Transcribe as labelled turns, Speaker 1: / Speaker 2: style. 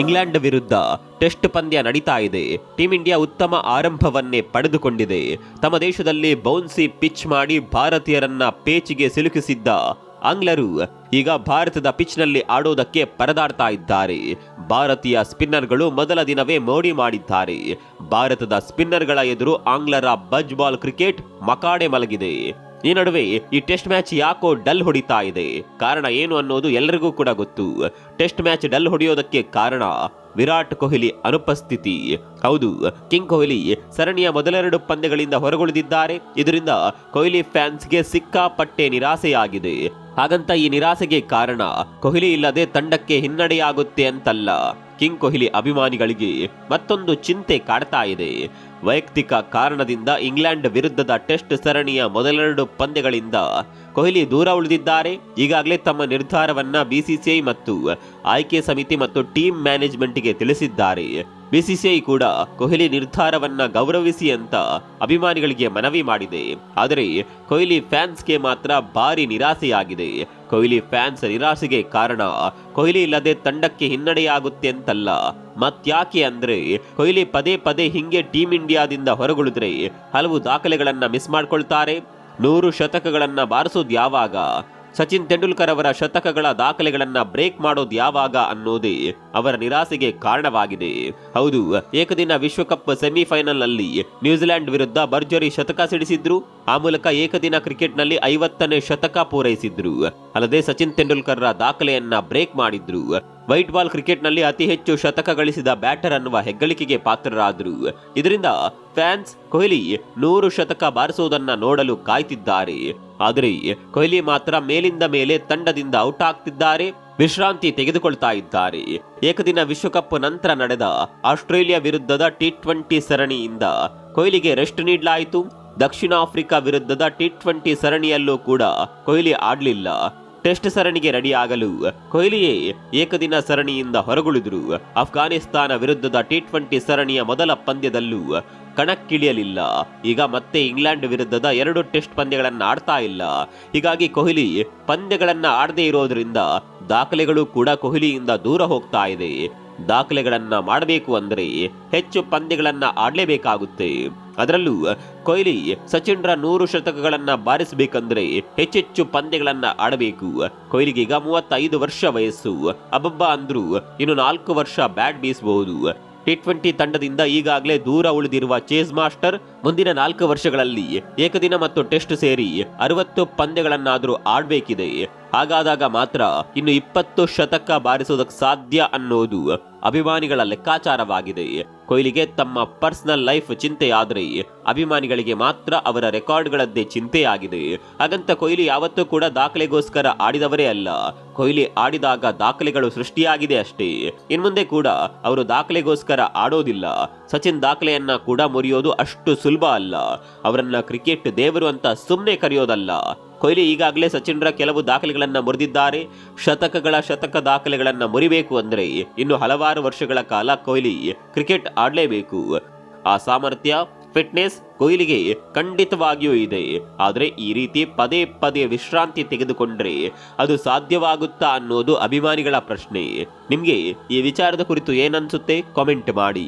Speaker 1: England ವಿರುದ್ಧ test ಪಂದ್ಯ ನಡೀತಾ ಇದೆ. ಟೀಂ ಇಂಡಿಯಾ ಉತ್ತಮ ಆರಂಭವನ್ನೇ ಪಡೆದುಕೊಂಡಿದೆ. ತಮ್ಮ ದೇಶದಲ್ಲಿ ಬೌನ್ಸಿ ಪಿಚ್ ಮಾಡಿ ಭಾರತೀಯರನ್ನ ಪೇಚಿಗೆ ಸಿಲುಕಿಸಿದ್ದ ಆಂಗ್ಲರು ಈಗ ಭಾರತದ ಪಿಚ್ನಲ್ಲಿ ಆಡೋದಕ್ಕೆ ಪರದಾಡ್ತಾ ಇದ್ದಾರೆ. ಭಾರತೀಯ ಸ್ಪಿನ್ನರ್ಗಳು ಮೊದಲ ದಿನವೇ ಮೋಡಿ ಮಾಡಿದ್ದಾರೆ. ಭಾರತದ ಸ್ಪಿನ್ನರ್ಗಳ ಎದುರು ಆಂಗ್ಲರ ಬಜ್ ಬಾಲ್ ಕ್ರಿಕೆಟ್ ಮಕಾಡೆ ಮಲಗಿದೆ. ಈ ನಡುವೆ ಈ ಟೆಸ್ಟ್ ಮ್ಯಾಚ್ ಯಾಕೋ ಡಲ್ ಹೊಡಿತಾ ಇದೆ. ಕಾರಣ ಏನು ಅನ್ನೋದು ಎಲ್ಲರಿಗೂ ಕೂಡ ಗೊತ್ತು. ಟೆಸ್ಟ್ ಮ್ಯಾಚ್ ಡಲ್ ಹೊಡೆಯೋದಕ್ಕೆ ಕಾರಣ ವಿರಾಟ್ ಕೊಹ್ಲಿ ಅನುಪಸ್ಥಿತಿ. ಹೌದು, ಕಿಂಗ್ ಕೊಹ್ಲಿ ಸರಣಿಯ ಮೊದಲೆರಡು ಪಂದ್ಯಗಳಿಂದ ಹೊರಗುಳಿದಿದ್ದಾರೆ. ಇದರಿಂದ ಕೊಹ್ಲಿ ಫ್ಯಾನ್ಸ್ಗೆ ಸಿಕ್ಕಾಪಟ್ಟೆ ನಿರಾಸೆಯಾಗಿದೆ. ಹಾಗಂತ ಈ ನಿರಾಸೆಗೆ ಕಾರಣ ಕೊಹ್ಲಿ ಇಲ್ಲದೆ ತಂಡಕ್ಕೆ ಹಿನ್ನಡೆಯಾಗುತ್ತೆ ಅಂತಲ್ಲ. ಕಿಂಗ್ ಕೊಹ್ಲಿ ಅಭಿಮಾನಿಗಳಿಗೆ ಮತ್ತೊಂದು ಚಿಂತೆ ಕಾಡ್ತಾ ಇದೆ. ವೈಯಕ್ತಿಕ ಕಾರಣದಿಂದ ಇಂಗ್ಲೆಂಡ್ ವಿರುದ್ಧದ ಟೆಸ್ಟ್ ಸರಣಿಯ ಮೊದಲೆರಡು ಪಂದ್ಯಗಳಿಂದ ಕೊಹ್ಲಿ ದೂರ ಉಳಿದಿದ್ದಾರೆ. ಈಗಾಗಲೇ ತಮ್ಮ ನಿರ್ಧಾರವನ್ನು ಬಿಸಿಸಿಐ ಮತ್ತು ಆಯ್ಕೆ ಸಮಿತಿ ಮತ್ತು ಟೀಮ್ ಮ್ಯಾನೇಜ್ಮೆಂಟ್ಗೆ ತಿಳಿಸಿದ್ದಾರೆ. ಬಿಸಿಸಿಐ ಕೂಡ ಕೊಹ್ಲಿ ನಿರ್ಧಾರವನ್ನ ಗೌರವಿಸಿ ಅಂತ ಅಭಿಮಾನಿಗಳಿಗೆ ಮನವಿ ಮಾಡಿದೆ. ಆದರೆ ಕೊಹ್ಲಿ ಫ್ಯಾನ್ಸ್ಗೆ ಮಾತ್ರ ಭಾರಿ ನಿರಾಸೆಯಾಗಿದೆ. ಕೊಹ್ಲಿ ಫ್ಯಾನ್ಸ್ ನಿರಾಸೆಗೆ ಕಾರಣ ಕೊಹ್ಲಿ ಇಲ್ಲದೆ ತಂಡಕ್ಕೆ ಹಿನ್ನಡೆಯಾಗುತ್ತೆ ಅಂತಲ್ಲ. ಮತ್ಯಾಕೆ ಅಂದ್ರೆ, ಕೊಹ್ಲಿ ಪದೇ ಪದೇ ಹಿಂಗೆ ಟೀಮ್ ಇಂಡಿಯಾದಿಂದ ಹೊರಗುಳಿದ್ರೆ ಹಲವು ದಾಖಲೆಗಳನ್ನ ಮಿಸ್ ಮಾಡ್ಕೊಳ್ತಾರೆ. ನೂರು ಶತಕಗಳನ್ನ ಬಾರಿಸೋದು ಯಾವಾಗ? ಸಚಿನ್ ತೆಂಡೂಲ್ಕರ್ ಅವರ ಶತಕಗಳ ದಾಖಲೆಗಳನ್ನ ಬ್ರೇಕ್ ಮಾಡೋದು ಯಾವಾಗ ಅನ್ನೋದೇ ಅವರ ನಿರಾಸೆಗೆ ಕಾರಣವಾಗಿದೆ. ಹೌದು, ಏಕದಿನ ವಿಶ್ವಕಪ್ ಸೆಮಿಫೈನಲ್ನಲ್ಲಿ ನ್ಯೂಜಿಲೆಂಡ್ ವಿರುದ್ಧ ಭರ್ಜರಿ ಶತಕ ಸಿಡಿಸಿದ್ರು. ಆ ಮೂಲಕ ಏಕದಿನ ಕ್ರಿಕೆಟ್ನಲ್ಲಿ ಐವತ್ತನೇ ಶತಕ ಪೂರೈಸಿದ್ರು. ಅಲ್ಲದೆ ಸಚಿನ್ ತೆಂಡೂಲ್ಕರ್ರ ದಾಖಲೆಯನ್ನ ಬ್ರೇಕ್ ಮಾಡಿದ್ರು. ವೈಟ್ ಬಾಲ್ ಕ್ರಿಕೆಟ್ನಲ್ಲಿ ಅತಿ ಹೆಚ್ಚು ಶತಕ ಗಳಿಸಿದ ಬ್ಯಾಟರ್ ಅನ್ನುವ ಹೆಗ್ಗಳಿಕೆಗೆ ಪಾತ್ರರಾದರು. ಇದರಿಂದ ಫ್ಯಾನ್ಸ್ ಕೊಹ್ಲಿ ನೂರು ಶತಕ ಬಾರಿಸುವುದನ್ನು ನೋಡಲು ಕಾಯ್ತಿದ್ದಾರೆ. ಆದರೆ ಕೊಹ್ಲಿ ಮಾತ್ರ ಮೇಲಿಂದ ಮೇಲೆ ತಂಡದಿಂದ ಔಟ್ ಆಗ್ತಿದ್ದಾರೆ, ವಿಶ್ರಾಂತಿ ತೆಗೆದುಕೊಳ್ತಾ ಇದ್ದಾರೆ. ಏಕದಿನ ವಿಶ್ವಕಪ್ ನಂತರ ನಡೆದ ಆಸ್ಟ್ರೇಲಿಯಾ ವಿರುದ್ಧದ ಟಿ ಟ್ವೆಂಟಿ ಸರಣಿಯಿಂದ ಕೊಹ್ಲಿಗೆ ರೆಸ್ಟ್ ನೀಡಲಾಯಿತು. ದಕ್ಷಿಣ ಆಫ್ರಿಕಾ ವಿರುದ್ಧದ ಟಿ ಟ್ವೆಂಟಿ ಸರಣಿಯಲ್ಲೂ ಕೂಡ ಕೊಹ್ಲಿ ಆಡ್ಲಿಲ್ಲ. ಟೆಸ್ಟ್ ಸರಣಿಗೆ ರೆಡಿಯಾಗಲು ಕೊಹ್ಲಿಯೇ ಏಕದಿನ ಸರಣಿಯಿಂದ ಹೊರಗುಳಿದರು. ಅಫ್ಘಾನಿಸ್ತಾನ ವಿರುದ್ಧದ ಟಿ ಟ್ವೆಂಟಿ ಸರಣಿಯ ಮೊದಲ ಪಂದ್ಯದಲ್ಲೂ ಕಣಕ್ಕಿಳಿಯಲಿಲ್ಲ. ಈಗ ಮತ್ತೆ ಇಂಗ್ಲೆಂಡ್ ವಿರುದ್ಧದ ಎರಡು ಟೆಸ್ಟ್ ಪಂದ್ಯಗಳನ್ನು ಆಡ್ತಾ ಇಲ್ಲ. ಹೀಗಾಗಿ ಕೊಹ್ಲಿ ಪಂದ್ಯಗಳನ್ನು ಆಡದೇ ಇರೋದ್ರಿಂದ ದಾಖಲೆಗಳು ಕೂಡ ಕೊಹ್ಲಿಯಿಂದ ದೂರ ಹೋಗ್ತಾ ಇದೆ. ದಾಖಲೆಗಳನ್ನ ಮಾಡಬೇಕು ಅಂದರೆ ಹೆಚ್ಚು ಪಂದ್ಯಗಳನ್ನು ಆಡಲೇಬೇಕಾಗುತ್ತೆ. ಅದರಲ್ಲೂ ಕೊಹ್ಲಿ, ಸಚಿನ್ರ ನೂರು ಶತಕಗಳನ್ನು ಬಾರಿಸಬೇಕಂದ್ರೆ ಹೆಚ್ಚೆಚ್ಚು ಪಂದ್ಯಗಳನ್ನು ಆಡಬೇಕು. ಕೊಹ್ಲಿಗೆ ಈಗ ಮೂವತ್ತೈದು ವರ್ಷ ವಯಸ್ಸು. ಅಬ್ಬಬ್ಬ ಅಂದ್ರು ಇನ್ನು ನಾಲ್ಕು ವರ್ಷ ಬ್ಯಾಟ್ ಬೀಸಬಹುದು ಟಿ ಟ್ವೆಂಟಿ ತಂಡದಿಂದ ಈಗಾಗಲೇ ದೂರ ಉಳಿದಿರುವ ಚೇಸ್ ಮಾಸ್ಟರ್ ಮುಂದಿನ ನಾಲ್ಕು ವರ್ಷಗಳಲ್ಲಿ ಏಕದಿನ ಮತ್ತು ಟೆಸ್ಟ್ ಸೇರಿ ಅರವತ್ತು ಪಂದ್ಯಗಳನ್ನಾದರೂ ಆಡ್ಬೇಕಿದೆ. ಹಾಗಾದಾಗ ಮಾತ್ರ ಇನ್ನು ಇಪ್ಪತ್ತು ಶತಕ ಬಾರಿಸುವುದಕ್ಕೆ ಸಾಧ್ಯ ಅನ್ನೋದು ಅಭಿಮಾನಿಗಳ ಲೆಕ್ಕಾಚಾರವಾಗಿದೆ. ಕೊಹ್ಲಿಗೆ ತಮ್ಮ ಪರ್ಸನಲ್ ಲೈಫ್ ಚಿಂತೆಯಾದರೆ ಅಭಿಮಾನಿಗಳಿಗೆ ಮಾತ್ರ ಅವರ ರೆಕಾರ್ಡ್ಗಳದ್ದೇ ಚಿಂತೆಯಾಗಿದೆ. ಹಾಗಂತ ಕೊಹ್ಲಿ ಯಾವತ್ತೂ ಕೂಡ ದಾಖಲೆಗೋಸ್ಕರ ಆಡಿದವರೇ ಅಲ್ಲ. ಕೊಹ್ಲಿ ಆಡಿದಾಗ ದಾಖಲೆಗಳು ಸೃಷ್ಟಿಯಾಗಿದೆ ಅಷ್ಟೇ. ಇನ್ಮುಂದೆ ಕೂಡ ಅವರು ದಾಖಲೆಗೋಸ್ಕರ ಆಡೋದಿಲ್ಲ. ಸಚಿನ್ ದಾಖಲೆಯನ್ನ ಕೂಡ ಮುರಿಯೋದು ಅಷ್ಟು ಸುಲಭ ಅಲ್ಲ. ಅವರನ್ನ ಕ್ರಿಕೆಟ್ ದೇವರು ಅಂತ ಸುಮ್ಮನೆ ಕರೆಯೋದಲ್ಲ. ಕೊಹ್ಲಿ ಈಗಾಗಲೇ ಸಚಿನ್ರ ಕೆಲವು ದಾಖಲೆಗಳನ್ನು ಮುರಿದಿದ್ದಾರೆ. ಶತಕಗಳ ಶತಕ ದಾಖಲೆಗಳನ್ನು ಮುರಿಬೇಕು ಅಂದರೆ ಇನ್ನು ಹಲವಾರು ವರ್ಷಗಳ ಕಾಲ ಕೊಹ್ಲಿ ಕ್ರಿಕೆಟ್ ಆಡಲೇಬೇಕು. ಆ ಸಾಮರ್ಥ್ಯ, ಫಿಟ್ನೆಸ್ ಕೊಹ್ಲಿಗೆ ಖಂಡಿತವಾಗಿಯೂ ಇದೆ. ಆದರೆ ಈ ರೀತಿ ಪದೇ ಪದೇ ವಿಶ್ರಾಂತಿ ತೆಗೆದುಕೊಂಡ್ರೆ ಅದು ಸಾಧ್ಯವಾಗುತ್ತಾ ಅನ್ನೋದು ಅಭಿಮಾನಿಗಳ ಪ್ರಶ್ನೆ. ನಿಮಗೆ ಈ ವಿಚಾರದ ಕುರಿತು ಏನನ್ಸುತ್ತೆ? ಕಾಮೆಂಟ್ ಮಾಡಿ.